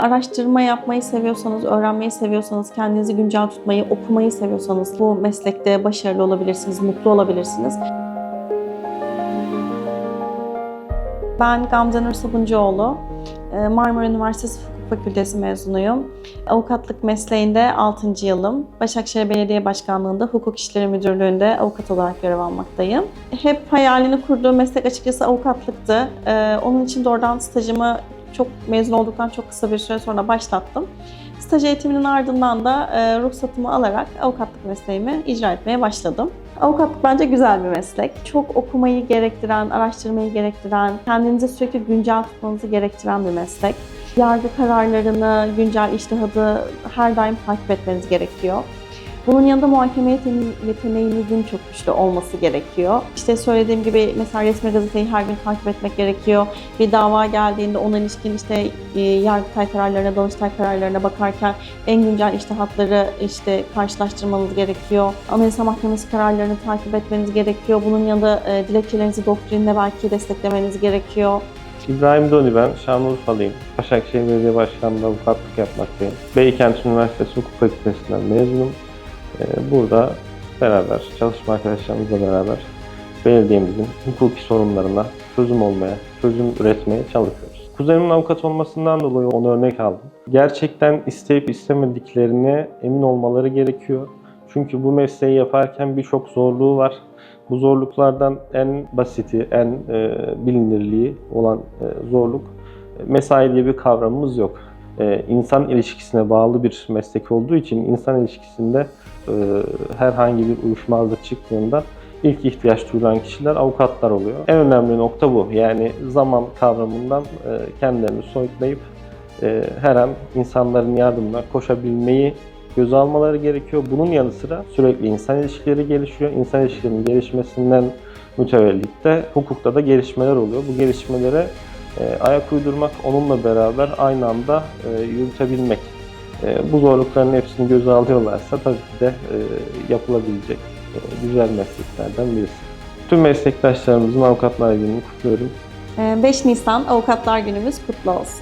Araştırma yapmayı seviyorsanız, öğrenmeyi seviyorsanız, kendinizi güncel tutmayı, okumayı seviyorsanız bu meslekte başarılı olabilirsiniz, mutlu olabilirsiniz. Ben Gamze Nur Sabuncuoğlu. Ee, Marmara Üniversitesi Hukuk Fakültesi mezunuyum. Avukatlık mesleğinde 6. yılım. Başakşehir Belediye Başkanlığı'nda Hukuk İşleri Müdürlüğü'nde avukat olarak görev almaktayım. Hep hayalini kurduğum meslek açıkçası avukatlıktı. Ee, Onun için de oradan stajımı çok mezun olduktan çok kısa bir süre sonra başlattım. Staj eğitiminin ardından da e, ruhsatımı alarak avukatlık mesleğimi icra etmeye başladım. Avukatlık bence güzel bir meslek. Çok okumayı gerektiren, araştırmayı gerektiren, kendinizi sürekli güncel tutmanızı gerektiren bir meslek. Yargı kararlarını, güncel iştihadı her daim takip etmeniz gerekiyor. Bunun yanında muhakeme yeten- yeteneğinizin çok güçlü olması gerekiyor. İşte söylediğim gibi mesela resmi gazeteyi her gün takip etmek gerekiyor. Bir dava geldiğinde ona ilişkin işte e, Yargıtay kararlarına, Danıştay kararlarına bakarken en güncel iştihatları işte karşılaştırmanız gerekiyor. Anayasa Mahkemesi kararlarını takip etmeniz gerekiyor. Bunun yanında e, dilekçelerinizi doktrinle belki desteklemeniz gerekiyor. İbrahim Doni ben, Şanlıurfalıyım. Başakşehir Belediye Başkanlığı'nda avukatlık yapmaktayım. Beykent Üniversitesi Hukuk Fakültesinden mezunum. Ee, Burada beraber, çalışma arkadaşlarımızla beraber belediyemizin hukuki sorunlarına çözüm olmaya, çözüm üretmeye çalışıyoruz. Kuzenimin avukat olmasından dolayı onu örnek aldım. Gerçekten isteyip istemediklerine emin olmaları gerekiyor. Çünkü bu mesleği yaparken birçok zorluğu var. Bu zorluklardan en basiti, en e, bilinirliği olan e, zorluk e, mesai diye bir kavramımız yok. E, insan ilişkisine bağlı bir meslek olduğu için insan ilişkisinde e, herhangi bir uyuşmazlık çıktığında ilk ihtiyaç duyulan kişiler avukatlar oluyor. En önemli nokta bu. Yani zaman kavramından e, kendilerini soyutlayıp e, her an insanların yardımına koşabilmeyi göze almaları gerekiyor. Bunun yanı sıra sürekli insan ilişkileri gelişiyor. İnsan ilişkilerinin gelişmesinden mütevellit de hukukta da gelişmeler oluyor. Bu gelişmelere ayak uydurmak, onunla beraber aynı anda e, yürütebilmek. E, bu zorlukların hepsini göze alıyorlarsa tabii ki de e, yapılabilecek güzel mesleklerden birisi. Tüm meslektaşlarımızın Avukatlar Günü'nü kutluyorum. E, 5 Nisan Avukatlar Günümüz kutlu olsun.